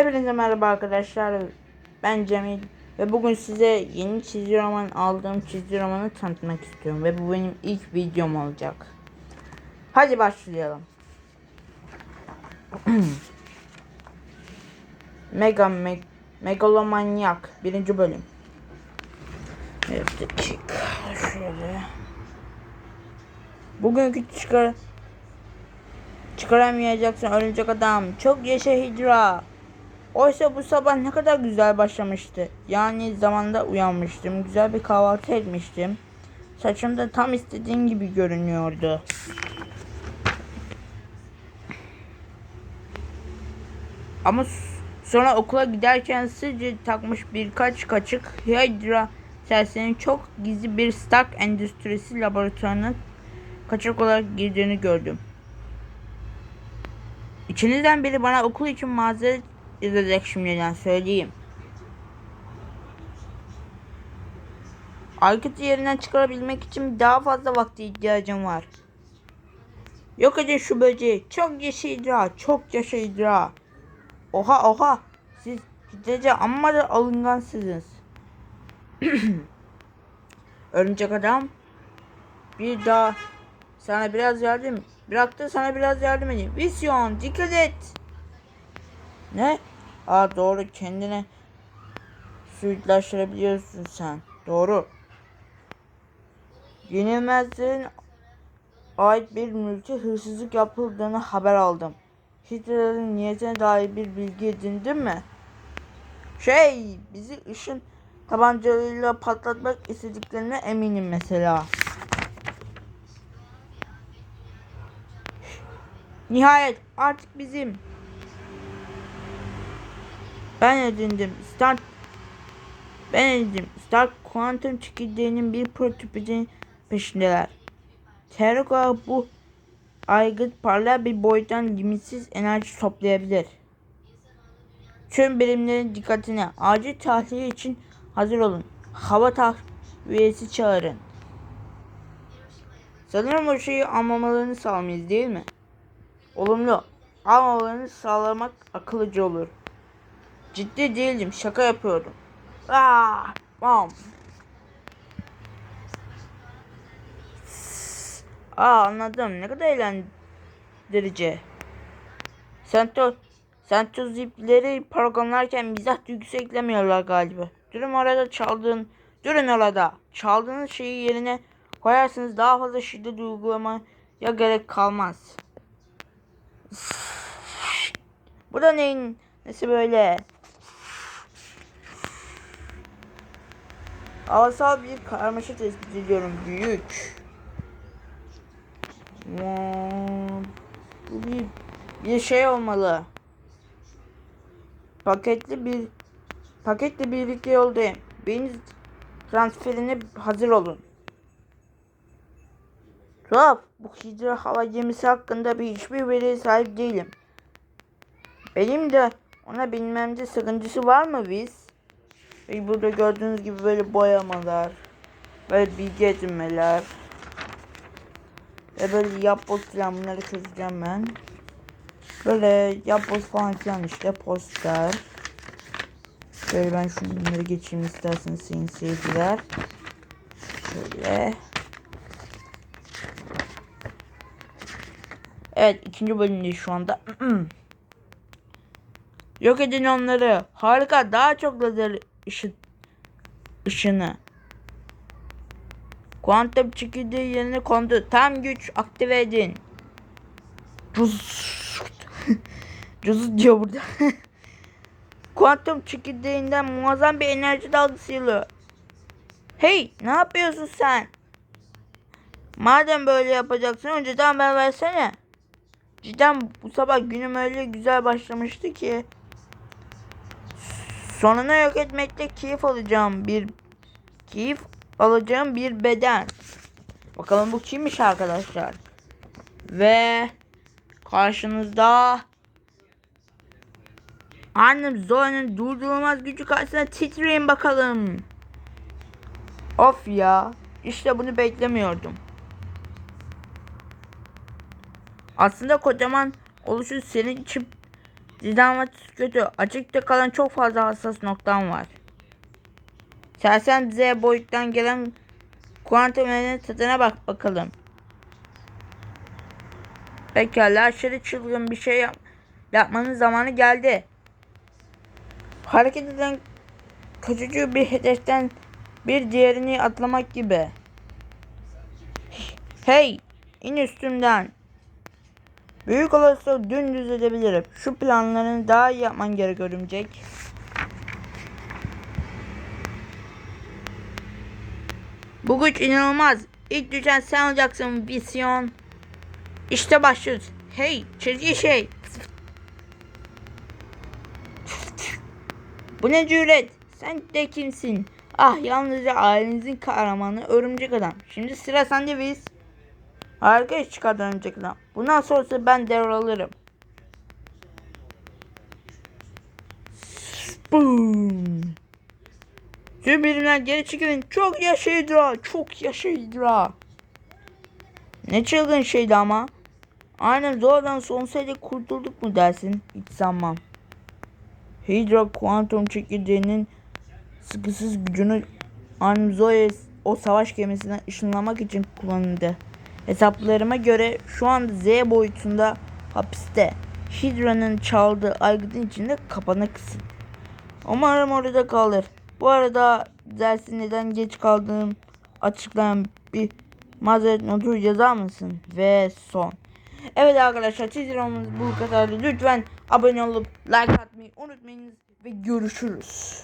Hepinize merhaba arkadaşlar. Ben Cemil ve bugün size yeni çizgi roman aldığım çizgi romanı tanıtmak istiyorum ve bu benim ilk videom olacak. Hadi başlayalım. Mega Meg Megalomanyak birinci bölüm. Evet dakika şöyle. Bugünkü çıkar çıkaramayacaksın örümcek adam. Çok yaşa Hydra. Oysa bu sabah ne kadar güzel başlamıştı. Yani zamanda uyanmıştım. Güzel bir kahvaltı etmiştim. Saçım da tam istediğim gibi görünüyordu. Ama sonra okula giderken sizce takmış birkaç kaçık Hydra sersinin çok gizli bir Stark Endüstrisi laboratuvarına kaçak olarak girdiğini gördüm. İçinizden biri bana okul için mazeret yazacak şimdiden söyleyeyim. Aykut'u yerinden çıkarabilmek için daha fazla vakti ihtiyacım var. Yok edin şu böceği. Çok yaşa Hidra. Çok yaşa Hidra. Oha oha. Siz Hidra'ca amma da alıngansınız. Örümcek adam. Bir daha sana biraz yardım. Bıraktı sana biraz yardım edeyim. Visyon dikkat et. Ne? Aa doğru kendine suitlaştırabiliyorsun sen. Doğru. Yenilmezlerin ait bir mülke hırsızlık yapıldığını haber aldım. Hitler'in niyetine dair bir bilgi edindin mi? Şey, bizi ışın tabancalarıyla patlatmak istediklerine eminim mesela. Nihayet artık bizim. Ben edindim. Start ben edindim. Stark kuantum çekirdeğinin bir prototipinin peşindeler. Terra bu aygıt parlak bir boyuttan limitsiz enerji toplayabilir. Tüm birimlerin dikkatine acil tahliye için hazır olun. Hava takviyesi çağırın. Sanırım o şeyi almamalarını sağlamayız değil mi? Olumlu. Almamalarını sağlamak akıllıca olur. Ciddi değildim. Şaka yapıyordum. Aa, bam. Aa anladım. Ne kadar eğlendirici. Sento, Sento zipleri programlarken mizah duygusu eklemiyorlar galiba. Durun orada çaldığın, durun orada. Çaldığınız şeyi yerine koyarsınız daha fazla şiddet uygulamaya gerek kalmaz. Bu da neyin nesi böyle? Havasal bir karmaşa tespit ediyorum. Büyük. Hmm, Bu bir, bir şey olmalı. Paketli bir paketle birlikte yoldayım. Beyin transferine hazır olun. Tuhaf. Bu hidra hava gemisi hakkında bir hiçbir veriye sahip değilim. Benim de ona bilmemde sıkıntısı var mı biz? Ve burada gördüğünüz gibi böyle boyamalar, böyle bilgi edinmeler ve böyle yapboz falan bunları çözeceğim ben. Böyle yapboz falan filan işte poster. Şöyle ben şunları geçeyim isterseniz sayın seyirciler. Şöyle. Evet ikinci bölümdeyiz şu anda. Yok edin onları. Harika. Daha çok lazer ışık ışını. Kuantum çekirdeği yerine kondu. Tam güç aktive edin. Cuz. Cuz diyor burada. Kuantum çekirdeğinden muazzam bir enerji dalgasıyla. Hey ne yapıyorsun sen? Madem böyle yapacaksın önceden haber versene. Cidden bu sabah günüm öyle güzel başlamıştı ki. Sonunu yok etmekte keyif alacağım bir keyif alacağım bir beden. Bakalım bu kimmiş arkadaşlar. Ve karşınızda Annem Zoe'nin durdurulmaz gücü karşısında titreyin bakalım. Of ya. İşte bunu beklemiyordum. Aslında kocaman oluşu senin için Dinamatiz kötü. Açıkta kalan çok fazla hassas noktam var. Sersem Z boyuttan gelen kuantum enerjinin tadına bak bakalım. Pekala aşırı çılgın bir şey yap yapmanın zamanı geldi. Hareket eden kaçıcı bir hedeften bir diğerini atlamak gibi. Hey, in üstümden. Büyük olasılıkla dümdüz edebilirim. Şu planlarını daha iyi yapman gerek örümcek. Bu güç inanılmaz. İlk düşen sen olacaksın Visyon. İşte başlıyoruz. Hey çizgi şey. Bu ne cüret? Sen de kimsin? Ah yalnızca ailenizin kahramanı örümcek adam. Şimdi sıra sende Viz. Harika iş çıkardın adam. Bundan sonrası ben devralırım. Boom. Tüm birimler geri çekilin. Çok yaşa Hydra. Çok yaşa Hydra. Ne çılgın şeydi ama. Aynen Zora'dan sonsayla kurtulduk mu dersin? Hiç sanmam. Hydra kuantum çekirdeğinin sıkısız gücünü Aynen Zoe o savaş gemisine ışınlamak için kullanıldı. Hesaplarıma göre şu anda Z boyutunda hapiste. Hydra'nın çaldığı aygıtın içinde kapana kısın. Umarım orada kalır. Bu arada dersin neden geç kaldığım açıklayan bir mazeret notu yazar mısın? Ve son. Evet arkadaşlar çizimimiz bu kadardı. Lütfen abone olup like atmayı unutmayınız ve görüşürüz.